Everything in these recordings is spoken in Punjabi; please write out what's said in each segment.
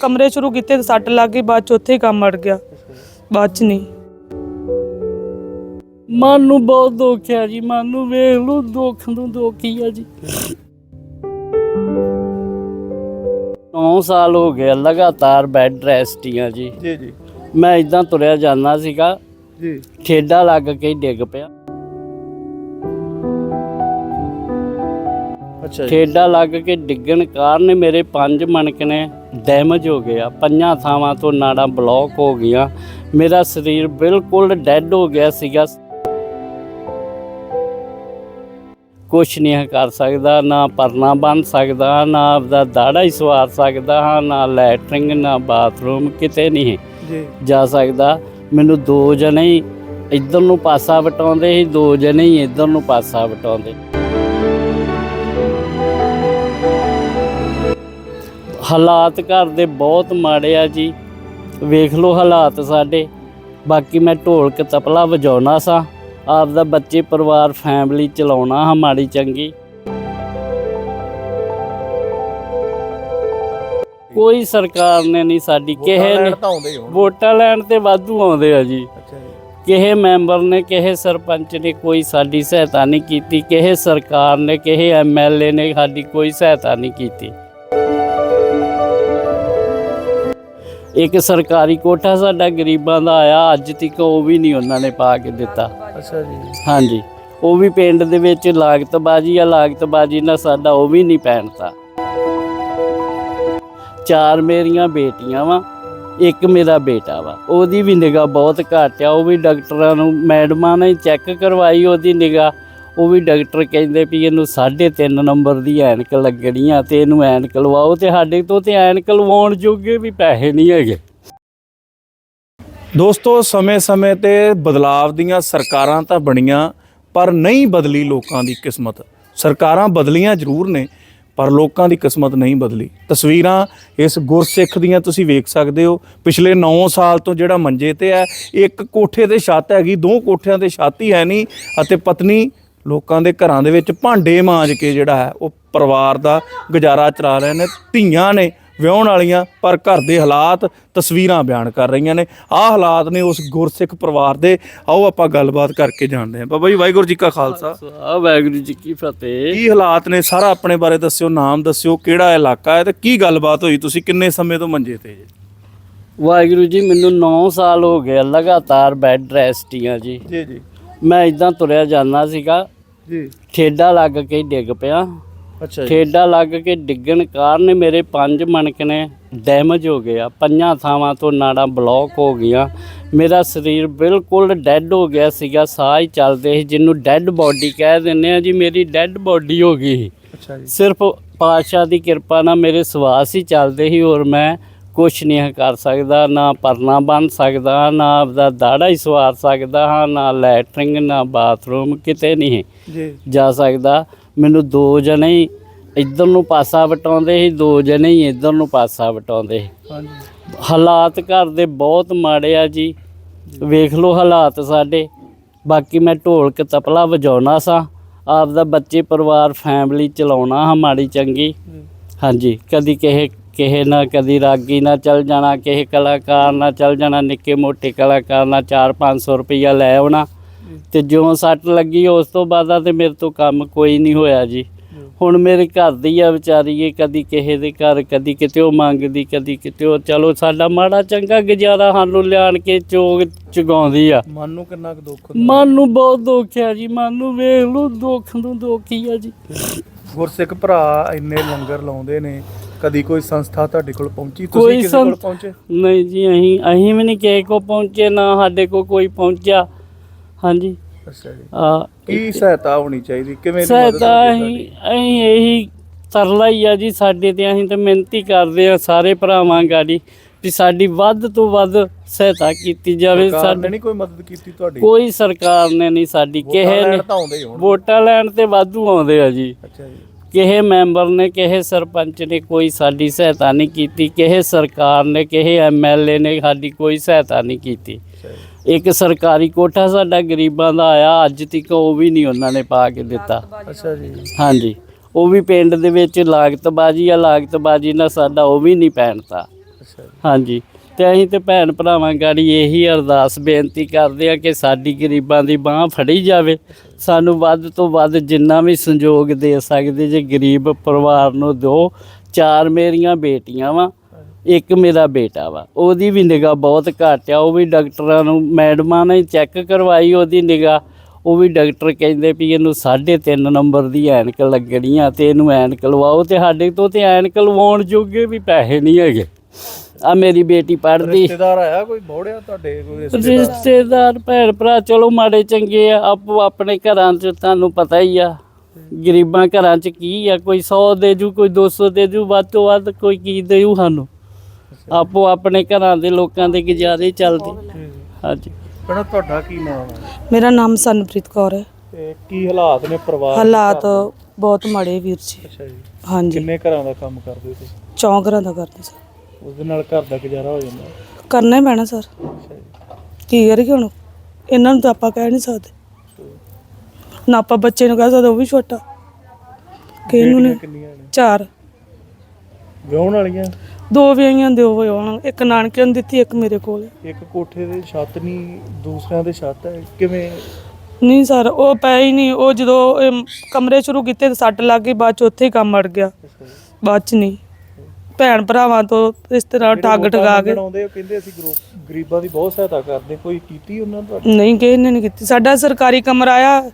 ਕਮਰੇ ਸ਼ੁਰੂ ਕੀਤੇ ਤੇ ਸੱਟ ਲੱਗ ਗਈ ਬਾਅਦ ਚ ਉੱਥੇ ਹੀ ਕੰਮ ਅੜ ਗਿਆ। ਬਾਅਦ ਚ ਨਹੀਂ। ਮਨ ਨੂੰ ਬਹੁਤ ਦੁੱਖ ਹੈ ਜੀ ਮਨ ਨੂੰ ਵੇਖ ਲਓ ਦੁੱਖ ਨੂੰ ਦੁੱਖ ਹੀ ਆ ਜੀ। 9 ਸਾਲ ਹੋ ਗਏ ਲਗਾਤਾਰ ਬੈੱਡ ਰੈਸਟ ਹੀ ਆ ਜੀ। ਜੀ ਜੀ। ਮੈਂ ਇਦਾਂ ਤੁਰਿਆ ਜਾਂਦਾ ਸੀਗਾ। ਜੀ। ਠੇਡਾ ਲੱਗ ਕੇ ਹੀ ਡਿੱਗ ਪਿਆ। ਅੱਛਾ ਜੀ। ਠੇਡਾ ਲੱਗ ਕੇ ਡਿੱਗਣ ਕਾਰਨ ਮੇਰੇ ਪੰਜ ਮਣਕਣੇ ਡੈਮੇਜ ਹੋ ਗਿਆ ਪੰਜਾਂ ਥਾਵਾਂ ਤੋਂ ਨਾੜਾਂ ਬਲੌਕ ਹੋ ਗਈਆਂ। ਮੇਰਾ ਸਰੀਰ ਬਿਲਕੁਲ ਡੈੱਡ ਹੋ ਗਿਆ ਸੀਗਾ। ਕੁਛ ਨਹੀਂ ਕਰ ਸਕਦਾ ਨਾ ਪਰਨਾ ਬੰਨ ਸਕਦਾ ਨਾ ਆਪਦਾ ਦਾੜਾ ਹੀ ਸਵਾਰ ਸਕਦਾ ਹਾਂ ਨਾ ਲੈਟਰਿੰਗ ਨਾ ਬਾਥਰੂਮ ਕਿਤੇ ਨਹੀਂ ਜੀ। ਜਾ ਸਕਦਾ। ਮੈਨੂੰ ਦੋ ਜਣੇ ਹੀ ਇੱਧਰ ਨੂੰ ਪਾਸਾ ਵਟਾਉਂਦੇ ਸੀ ਦੋ ਜਣੇ ਹੀ ਇੱਧਰ ਨੂੰ ਪਾਸਾ ਵਟਾਉਂਦੇ। ਹਾਲਾਤ ਘਰ ਦੇ ਬਹੁਤ ਮਾੜੇ ਆ ਜੀ। ਵੇਖ ਲਓ ਹਾਲਾਤ ਸਾਡੇ। ਬਾਕੀ ਮੈਂ ਢੋਲਕ ਤਪਲਾ ਵਜਾਉਣਾ ਸਾਂ। ਆਪਦਾ ਬੱਚੇ ਪਰਿਵਾਰ ਫੈਮਿਲੀ ਚਲਾਉਣਾ ਹਾਂ ਮਾੜੀ ਚੰਗੀ। ਕੋਈ ਸਰਕਾਰ ਨੇ ਨਹੀਂ ਸਾਡੀ ਕਿਸੇ ਨੇ ਵੋਟਾਂ ਲੈਣ ਤੇ ਵਾਧੂ ਆਉਂਦੇ ਆ ਜੀ। ਕਿਸੇ ਮੈਂਬਰ ਨੇ ਕਿਸੇ ਸਰਪੰਚ ਨੇ ਕੋਈ ਸਾਡੀ ਸਹਾਇਤਾ ਨਹੀਂ ਕੀਤੀ। ਕਿਸੇ ਸਰਕਾਰ ਨੇ ਕਿਸੇ ਐਮਐਲਏ ਨੇ ਸਾਡੀ ਕੋਈ ਸਹਾਇਤਾ ਨਹੀਂ ਕੀਤੀ। ਇੱਕ ਸਰਕਾਰੀ ਕੋਠਾ ਸਾਡਾ ਗਰੀਬਾਂ ਦਾ ਆਇਆ ਅੱਜ ਤੱਕ ਉਹ ਵੀ ਨਹੀਂ ਉਹਨਾਂ ਨੇ ਪਾ ਕੇ ਦਿੱਤਾ। ਅੱਛਾ ਜੀ। ਹਾਂਜੀ। ਉਹ ਵੀ ਪਿੰਡ ਦੇ ਵਿੱਚ ਲਾਗਤਬਾਜੀ ਆ ਲਾਗਤਬਾਜੀ ਨਾਲ ਸਾਡਾ ਉਹ ਵੀ ਨਹੀਂ ਪੈਣਤਾ ਚਾਰ ਮੇਰੀਆਂ ਬੇਟੀਆਂ ਵਾ ਇੱਕ ਮੇਰਾ ਬੇਟਾ ਵਾ। ਉਹਦੀ ਵੀ ਨਿਗਾਹ ਬਹੁਤ ਘੱਟ ਆ ਉਹ ਵੀ ਡਾਕਟਰਾਂ ਨੂੰ ਮੈਡਮਾਂ ਨੇ ਚੈੱਕ ਕਰਵਾਈ ਉਹਦੀ ਨਿਗਾਹ। ਉਹ ਵੀ ਡਾਕਟਰ ਕਹਿੰਦੇ ਵੀ ਇਹਨੂੰ 3.5 ਨੰਬਰ ਦੀ ਐਨਕ ਲੱਗਣੀ ਆ ਤੇ ਇਹਨੂੰ ਐਨਕ ਲਵਾਓ ਤੇ ਸਾਡੇ ਤੋਂ ਤੇ ਐਨਕ ਲਵਾਉਣ ਜੋਗੇ ਵੀ ਪੈਸੇ ਨਹੀਂ ਹੈਗੇ। ਦੋਸਤੋ, ਸਮੇਂ-ਸਮੇਂ ਤੇ ਬਦਲਾਵ ਦੀਆਂ ਸਰਕਾਰਾਂ ਤਾਂ ਬਣੀਆਂ, ਪਰ ਨਹੀਂ ਬਦਲੀ ਲੋਕਾਂ ਦੀ ਕਿਸਮਤ। ਸਰਕਾਰਾਂ ਬਦਲੀਆਂ ਜ਼ਰੂਰ ਨੇ, ਪਰ ਲੋਕਾਂ ਦੀ ਕਿਸਮਤ ਨਹੀਂ ਬਦਲੀ। ਤਸਵੀਰਾਂ ਇਸ ਗੁਰਸਿੱਖ ਦੀਆਂ ਤੁਸੀਂ ਵੇਖ ਸਕਦੇ ਹੋ। ਪਿਛਲੇ 9 ਸਾਲ ਤੋਂ ਜਿਹੜਾ ਮੰਜੇ ਤੇ ਹੈ, ਇੱਕ ਕੋਠੇ ਤੇ ਛੱਤ ਹੈਗੀ, ਦੋ ਕੋਠਿਆਂ ਤੇ ਛਾਤੀ ਹੈ ਨਹੀਂ, ਅਤੇ ਪਤਨੀ ਲੋਕਾਂ ਦੇ ਘਰਾਂ ਦੇ ਵਿੱਚ ਭਾਂਡੇ ਮਾਂਜ ਕੇ ਜਿਹੜਾ ਹੈ ਉਹ ਪਰਿਵਾਰ ਦਾ ਗੁਜ਼ਾਰਾ ਚਲਾ ਰਹੇ ਨੇ ਧੀਆਂ ਨੇ ਵਿਆਹਣ ਵਾਲੀਆਂ ਪਰ ਘਰ ਦੇ ਹਾਲਾਤ ਤਸਵੀਰਾਂ ਬਿਆਨ ਕਰ ਰਹੀਆਂ ਨੇ। ਆਹ ਹਾਲਾਤ ਨੇ ਉਸ ਗੁਰਸਿੱਖ ਪਰਿਵਾਰ ਦੇ। ਆਓ ਆਪਾਂ ਗੱਲਬਾਤ ਕਰਕੇ ਜਾਣਦੇ ਹਾਂ। ਬਾਬਾ ਜੀ ਵਾਹਿਗੁਰੂ ਜੀ ਕਾ ਖਾਲਸਾ। ਆ ਵਾਹਿਗੁਰੂ ਜੀ ਕੀ ਫਤਿਹ। ਕੀ ਹਾਲਾਤ ਨੇ? ਸਾਰਾ ਆਪਣੇ ਬਾਰੇ ਦੱਸਿਓ ਨਾਮ ਦੱਸਿਓ ਕਿਹੜਾ ਇਲਾਕਾ ਹੈ ਤੇ ਕੀ ਗੱਲਬਾਤ ਹੋਈ? ਤੁਸੀਂ ਕਿੰਨੇ ਸਮੇਂ ਤੋਂ ਮੰਜੇ ਤੇ ਜੀ? ਵਾਹਿਗੁਰੂ ਜੀ ਮੈਨੂੰ 9 ਸਾਲ ਹੋ ਗਏ ਲਗਾਤਾਰ ਬੈੱਡ ਰੈਸਟ ਹੀ ਆ ਜੀ। ਜੀ ਜੀ। ਮੈਂ ਇਦਾਂ ਤੁਰਿਆ ਜਾਂਦਾ ਸੀਗਾ। ਜੀ। ਠੇਡਾ ਲੱਗ ਕੇ ਡਿੱਗ ਪਿਆ। ਅੱਛਾ ਜੀ। ਠੇਡਾ ਲੱਗ ਕੇ ਡਿੱਗਣ ਕਾਰਨ ਮੇਰੇ ਪੰਜ ਮਣਕਣੇ ਡੈਮੇਜ ਹੋ ਗਿਆ ਪੰਜਾਂ ਥਾਵਾਂ ਤੋਂ ਨਾੜਾਂ ਬਲੌਕ ਹੋ ਗਈਆਂ। ਮੇਰਾ ਸਰੀਰ ਬਿਲਕੁਲ ਡੈੱਡ ਹੋ ਗਿਆ ਸੀਗਾ। ਸਾਹ ਹੀ ਚੱਲਦੇ ਸੀ। ਜਿਹਨੂੰ ਡੈੱਡ ਬੋਡੀ ਕਹਿ ਦਿੰਦੇ ਆ ਜੀ ਮੇਰੀ ਡੈੱਡ ਬੋਡੀ ਹੋ ਗਈ। ਅੱਛਾ ਜੀ। ਸਿਰਫ ਪਾਤਸ਼ਾਹ ਦੀ ਕਿਰਪਾ ਨਾਲ ਮੇਰੇ ਸਵਾਸ ਹੀ ਚੱਲਦੇ ਸੀ ਔਰ ਮੈਂ ਕੁਛ ਨਹੀਂ ਕਰ ਸਕਦਾ ਨਾ ਪਰਨਾ ਬੰਨ ਸਕਦਾ ਨਾ ਆਪਦਾ ਦਾੜਾ ਹੀ ਸਵਾਰ ਸਕਦਾ ਹਾਂ ਨਾ ਲੈਟਰਿੰਗ ਨਾ ਬਾਥਰੂਮ ਕਿਤੇ ਨਹੀਂ ਜੀ। ਜਾ ਸਕਦਾ। ਮੈਨੂੰ ਦੋ ਜਣੇ ਹੀ ਇੱਧਰ ਨੂੰ ਪਾਸਾ ਵਟਾਉਂਦੇ ਸੀ ਦੋ ਜਣੇ ਹੀ ਇੱਧਰ ਨੂੰ ਪਾਸਾ ਵਟਾਉਂਦੇ ਹਾਂਜੀ। ਹਾਲਾਤ ਘਰ ਦੇ ਬਹੁਤ ਮਾੜੇ ਆ ਜੀ। ਵੇਖ ਲਓ ਹਾਲਾਤ ਸਾਡੇ। ਬਾਕੀ ਮੈਂ ਢੋਲਕ ਤਪਲਾ ਵਜਾਉਣਾ ਸਾਂ। ਆਪਦਾ ਬੱਚੇ ਪਰਿਵਾਰ ਫੈਮਿਲੀ ਚਲਾਉਣਾ ਹਾਂ ਮਾੜੀ ਚੰਗੀ। ਹਾਂਜੀ। ਕਦੀ ਕਿਸੇ ਕਿਸੇ ਨਾਲ ਕਦੀ ਰਾਗੀ ਨਾਲ ਚੱਲ ਜਾਣਾ ਕਿਸੇ ਕਲਾਕਾਰ ਨਾਲ ਚੱਲ ਜਾਣਾ ਨਿੱਕੇ ਮੋਟੇ ਕਲਾਕਾਰ ਨਾਲ 4-500 ਰੁਪਈਆ ਲੈ ਆਉਣਾ। ਤੇ ਜਿਉਂ ਸੱਟ ਲੱਗੀ ਉਸ ਤੋਂ ਬਾਅਦ ਤੇ ਮੇਰੇ ਤੋਂ ਕੰਮ ਕੋਈ ਨਹੀਂ ਹੋਇਆ ਜੀ। ਹੁਣ ਮੇਰੇ ਘਰ ਦੀ ਆ ਵਿਚਾਰੀ ਇਹ ਕਦੀ ਕਿਸੇ ਦੇ ਘਰ ਕਦੀ ਕਿਤੇ ਉਹ ਮੰਗਦੀ ਕਦੀ ਕਿਤੇ ਉਹ ਚਲੋ ਸਾਡਾ ਮਾੜਾ ਚੰਗਾ ਗੁਜ਼ਾਰਾ ਸਾਨੂੰ ਲਿਆਣ ਕੇ ਚੋਗ ਚਗਾਉਂਦੀ ਆ। ਮਨ ਨੂੰ ਕਿੰਨਾ ਕੁ ਦੁੱਖ ਮਨ ਨੂੰ ਬਹੁਤ ਦੁੱਖ ਆ ਜੀ ਮਨ ਨੂੰ ਵੇਖ ਲਓ ਦੁੱਖ ਨੂੰ ਦੁੱਖ ਹੀ ਆ ਜੀ। ਗੁਰਸਿੱਖ ਭਰਾ ਇੰਨੇ ਲੰਗਰ ਲਾਉਂਦੇ ਨੇ ਕਦੀ ਕੋਈ ਸੰਸਥਾ ਤੁਹਾਡੇ ਕੋਲ ਪਹੁੰਚੀ? ਕੋਈ ਤੁਸੀਂ ਕਿਸੇ ਕੋਲ ਸੰਸ- ਪਹੁੰਚੇ? ਨਹੀਂ ਜੀ ਅਸੀਂ ਅਸੀਂ ਵੀ ਨਹੀਂ ਕਿਸੇ ਕੋ ਪਹੁੰਚੇ ਨਾ ਸਾਡੇ ਕੋ ਕੋਈ ਪਹੁੰਚਿਆ। ਹਾਂਜੀ। ਅੱਛਾ ਜੀ। ਆ ਕੀ ਸਹਾਇਤਾ ਹੋਣੀ ਚਾਹੀਦੀ? ਕਿਵੇਂ ਦੀ ਮਦਦ ਸਹਾਇਤਾ ਅਸੀਂ ਅਸੀਂ ਇਹੀ ਤਰਲਾ ਹੀ ਆ ਜੀ ਸਾਡੇ ਤੇ ਅਸੀਂ ਤਾਂ ਮਿਹਨਤੀ ਕਰਦੇ ਆ ਸਾਰੇ ਭਰਾਵਾਂ ਗਾੜੀ ਵੀ ਸਾਡੀ ਵੱਧ ਤੋਂ ਵੱਧ ਸਹਾਇਤਾ ਕੀਤੀ ਜਾਵੇ ਸਰਕਾਰ ਨੇ ਸਾਡੇ ਨਹੀਂ ਕੋਈ ਮਦਦ ਕੀਤੀ ਤੁਹਾਡੀ? ਕੋਈ ਸਰਕਾਰ ਨੇ ਨਹੀਂ ਸਾਡੀ ਵੋਟਾਂ ਕਿਸੇ ਲੈਣ ਨੇ ਤਾਂ ਆਉਂਦੇ ਹੀ ਹੋਣ ਵੋਟਾਂ ਲੈਣ ਤੇ ਵਾਧੂ ਆਉਂਦੇ ਆ ਜੀ। ਅੱਛਾ ਜੀ। ਕਿਸੇ ਮੈਂਬਰ ਨੇ ਕਿਸੇ ਸਰਪੰਚ ਨੇ ਕੋਈ ਸਾਡੀ ਸਹਾਇਤਾ ਨਹੀਂ ਕੀਤੀ ਕਿਸੇ ਸਰਕਾਰ ਨੇ ਕਿਸੇ ਐਮਐਲਏ ਨੇ ਸਾਡੀ ਕੋਈ ਸਹਾਇਤਾ ਨਹੀਂ ਕੀਤੀ। ਇੱਕ ਸਰਕਾਰੀ ਕੋਠਾ ਸਾਡਾ ਗਰੀਬਾਂ ਦਾ ਆਇਆ ਅੱਜ ਤੱਕ ਉਹ ਵੀ ਨਹੀਂ ਉਹਨਾਂ ਨੇ ਪਾ ਕੇ ਦਿੱਤਾ। ਅੱਛਾ ਜੀ। ਹਾਂਜੀ। ਉਹ ਵੀ ਪਿੰਡ ਦੇ ਵਿੱਚ ਲਾਗਤਬਾਜੀ ਆ ਲਾਗਤਬਾਜੀ ਨਾਲ ਸਾਡਾ ਉਹ ਵੀ ਨਹੀਂ ਪੈਣਤਾ ਅੱਛਾ ਹਾਂਜੀ। ਤੇ ਅਸੀਂ ਤੇ ਭੈਣ ਭਰਾਵਾਂ ਗਾੜੀ ਇਹੀ ਅਰਦਾਸ ਬੇਨਤੀ ਕਰਦੇ ਆ ਕਿ ਸਾਡੀ ਗਰੀਬਾਂ ਦੀ ਬਾਹ ਫੜੀ ਜਾਵੇ। ਸਾਨੂੰ ਵੱਧ ਤੋਂ ਵੱਧ ਜਿੰਨਾ ਵੀ ਸੰਯੋਗ ਦੇ ਸਕਦੇ ਜੇ ਗਰੀਬ ਪਰਿਵਾਰ ਨੂੰ ਦਿਓ। ਚਾਰ ਮੇਰੀਆਂ ਬੇਟੀਆਂ ਵਾ, ਇੱਕ ਮੇਰਾ ਬੇਟਾ ਵਾ। ਉਹਦੀ ਵੀ ਨਿਗਾਹ ਬਹੁਤ ਘੱਟ ਆ, ਉਹ ਵੀ ਡਾਕਟਰਾਂ ਨੂੰ, ਮੈਡਮਾਂ ਨੇ ਚੈੱਕ ਕਰਵਾਈ ਉਹਦੀ ਨਿਗਾਹ। ਉਹ ਵੀ ਡਾਕਟਰ ਕਹਿੰਦੇ ਵੀ ਇਹਨੂੰ 3.5 ਨੰਬਰ ਦੀ ਐਨਕ ਲੱਗਣੀ ਆ ਤੇ ਇਹਨੂੰ ਐਨਕ ਲਵਾਓ ਤੇ ਸਾਡੇ ਤੋਂ ਤੇ ਐਨਕ ਲਵਾਉਣ ਜੋਗੇ ਵੀ ਪੈਸੇ ਨਹੀਂ ਹੈਗੇ। ਆ ਮੇਰੀ ਬੇਟੀ ਪੜ੍ਹਦੀ। ਰਿਸ਼ਤੇਦਾਰ ਆਇਆ ਕੋਈ ਮੋੜਿਆ ਤੁਹਾਡੇ ਕੋਈ ਰਿਸ਼ਤੇਦਾਰ? ਰਿਸ਼ਤੇਦਾਰ ਭੈਣ ਭਰਾ ਚਲੋ ਮਾੜੇ ਚੰਗੇ ਆ ਆਪੋ ਆਪਣੇ ਘਰਾਂ 'ਚ ਤੁਹਾਨੂੰ ਪਤਾ ਹੀ ਆ। ਗਰੀਬਾਂ ਘਰਾਂ 'ਚ ਕੀ ਆ ਕੋਈ 100 ਦੇ ਜੂ ਕੋਈ 200 ਦੇ ਜੂ ਵੱਧ ਤੋਂ ਵੱਧ ਕੋਈ ਕੀ ਦੇਊ ਸਾਨੂੰ। ਆਪੋ ਆਪਣੇ ਘਰਾਂ ਦੇ ਲੋਕਾਂ ਦੇ ਗੁਜ਼ਾਰੇ ਚੱਲਦੇ। ਹਾਂਜੀ। ਭੈਣਾ ਤੁਹਾਡਾ ਕੀ ਨਾਮ ਹੈ ਮੇਰਾ ਨਾਮ ਸਨਪ੍ਰੀਤ ਕੌਰ ਹੈ। ਤੇ ਕੀ ਹਾਲਾਤ ਨੇ ਪਰਿਵਾਰ ਦੇ? ਹਾਲਾਤ ਬਹੁਤ ਮਾੜੇ ਵੀਰ ਜੀ। ਅੱਛਾ ਜੀ। ਹਾਂਜੀ। ਕਿੰਨੇ ਘਰਾਂ ਦਾ ਕੰਮ ਕਰਦੇ ਤੁਸੀਂ ਚੌਂਕਰਾਂ ਦਾ ਕਰਦੇ ਸਰ ਉਸ ਦੇ ਨਾਲ ਘਰ ਦਾ ਗੁਜ਼ਾਰਾ ਹੋ ਜਾਂਦਾ। ਕਰਨਾ ਹੀ ਪੈਣਾ ਸਰ। ਕੀ ਕਰੀਏ ਹੁਣ? ਇਹਨਾਂ ਨੂੰ ਤਾਂ ਆਪਾਂ ਕਹਿ ਨਹੀਂ ਸਕਦੇ। ਨਾ ਆਪਾਂ ਬੱਚੇ ਨੂੰ ਕਹਿ ਸਕਦੇ ਉਹ ਵੀ ਛੋਟਾ। ਕਿ ਇਹਨੂੰ ਨੇ ਕਿੰਨੀਆਂ ਨੇ? ਚਾਰ। ਵਿਆਹਣ ਵਾਲੀਆਂ? ਦੋ ਵਿਆਹੀਆਂ ਦਿਓ ਹੋਏ ਹੁਣ ਇੱਕ ਨਾਨਕੇ ਨੂੰ ਦਿੱਤੀ ਇੱਕ ਮੇਰੇ ਕੋਲ। ਹੈ। ਇੱਕ ਕੋਠੇ ਦੇ ਛੱਤ ਨਹੀਂ ਦੂਸਰਿਆਂ ਦੇ ਛੱਤ ਹੈ। ਕਿਵੇਂ? ਨਹੀਂ ਸਰ ਉਹ ਪੈ ਹੀ ਨਹੀਂ। ਉਹ ਜਦੋਂ ਇਹ ਕਮਰੇ ਸ਼ੁਰੂ ਕੀਤੇ ਤਾਂ ਸੱਟ ਲੱਗ ਗਈ ਬਾਅਦ ਚ ਉੱਥੇ ਹੀ ਕੰਮ ਅੜ ਗਿਆ। ਬਾਅਦ ਚ ਨਹੀਂ। ਭੈਣ ਭਰਾਵਾਂ ਤੋਂ ਇਸ ਤਰ੍ਹਾਂ ਠੱਗ ਠਗਾ ਕੇ। ਆਉਂਦੇ ਉਹ ਕਹਿੰਦੇ ਅਸੀਂ ਗਰੁੱਪ ਗਰੀਬਾਂ ਦੀ ਬਹੁਤ ਸਹਾਇਤਾ ਕਰਦੇ ਕੋਈ ਕੀਤੀ ਉਹਨਾਂ ਤੁਹਾਡੀ? ਨਹੀਂ ਕਿਸੇ ਨੇ ਨਹੀਂ ਕੀਤੀ। ਸਾਡਾ ਸਰਕਾਰੀ ਕਮਰਾ ਆ।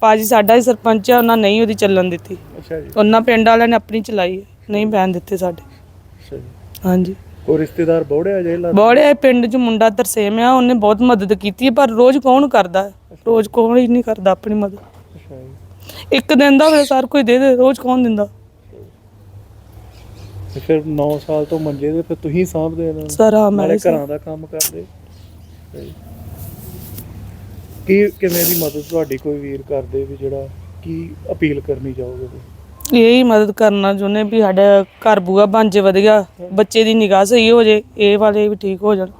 ਪਾਜੀ ਸਾਡਾ ਹੀ ਸਰਪੰਚ ਆ ਉਹਨਾਂ ਨਹੀਂ ਉਹਦੀ ਚੱਲਣ ਦਿੱਤੀ। ਅੱਛਾ ਜੀ। ਉਹਨਾਂ ਪਿੰਡ ਵਾਲਿਆਂ ਨੇ ਆਪਣੀ ਚਲਾਈ ਹੈ, ਨਹੀਂ ਬੈਨ ਦਿੱਤੇ ਸਾਡੇ। ਅੱਛਾ ਜੀ। ਹਾਂਜੀ। ਕੋਈ ਰਿਸ਼ਤੇਦਾਰ ਬੋੜਿਆ ਜੇ ਲਾ ਬੋੜੇ ਪਿੰਡ 'ਚ ਮੁੰਡਾ ਤਰਸੇਮ ਆ ਉਹਨੇ ਬਹੁਤ ਮਦਦ ਕੀਤੀ ਹੈ, ਪਰ ਰੋਜ਼ ਕੌਣ ਕਰਦਾ? ਹੈ? ਰੋਜ਼ ਕੌਣ ਹੀ ਨਹੀਂ ਕਰਦਾ ਆਪਣੀ ਮਦਦ। ਅੱਛਾ ਜੀ। ਇੱਕ ਦਿਨ ਦਾ ਹੋਵੇ ਸਰ ਕੋਈ ਦੇ ਦੇ ਰੋਜ਼ ਕੌਣ ਦਿੰਦਾ? ਤੇ ਫਿਰ 9 ਸਾਲ ਤੋਂ ਮੰਜੇ ਦੇ ਫਿਰ ਤੁਸੀਂ ਸਾਂਭਦੇ ਇਹਨਾਂ ਨੂੰ। ਸਰ ਮੈਂ ਨਾਲੇ ਘਰਾਂ ਦਾ ਕੰਮ ਕਰਦੇ। ਕੀ ਕਿਵੇਂ ਦੀ ਮਦਦ ਤੁਹਾਡੀ ਕੋਈ ਵੀਰ ਕਰਦੇ ਵੀ ਜਿਹੜਾ ਕੀ ਅਪੀਲ ਕਰਨੀ ਚਾਹੋਗੇ ਤੁਸੀਂ? ਇਹੀ ਮਦਦ ਕਰਨਾ ਚਾਹੁੰਦੇ ਵੀ ਸਾਡਾ ਘਰ ਬੂਆ ਬਣ ਜੇ ਵਧੀਆ ਬੱਚੇ ਦੀ ਨਿਗਾਹ ਸਹੀ ਹੋ ਜੇ ਇਹ ਵਾਲੇ ਵੀ ਠੀਕ ਹੋ ਜਾਣ।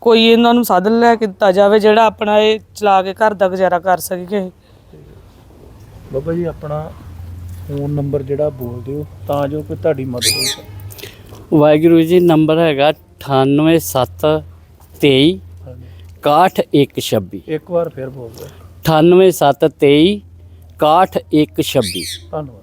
ਕੋਈ ਇਹਨਾਂ ਨੂੰ ਸਾਧਨ ਲੈ ਕੇ ਦਿੱਤਾ ਜਾਵੇ ਜਿਹੜਾ ਆਪਣਾ ਇਹ ਚਲਾ ਕੇ ਘਰ ਦਾ ਗੁਜ਼ਾਰਾ ਕਰ ਸਕੇ ਬਾਬਾ ਜੀ ਆਪਣਾ ਫੋਨ ਨੰਬਰ ਜਿਹੜਾ ਬੋਲ ਦਿਓ ਤਾਂ ਜੋ ਕਿ ਤੁਹਾਡੀ ਮਦਦ ਹੋ ਸਕੇ। ਵਾਹਿਗੁਰੂ ਜੀ ਨੰਬਰ ਹੈਗਾ 98723 ਹਾਂਜੀ 6126 ਇੱਕ ਵਾਰ ਫਿਰ ਬੋਲ ਦਿਓ। 98723 6126 ਧੰਨਵਾਦ।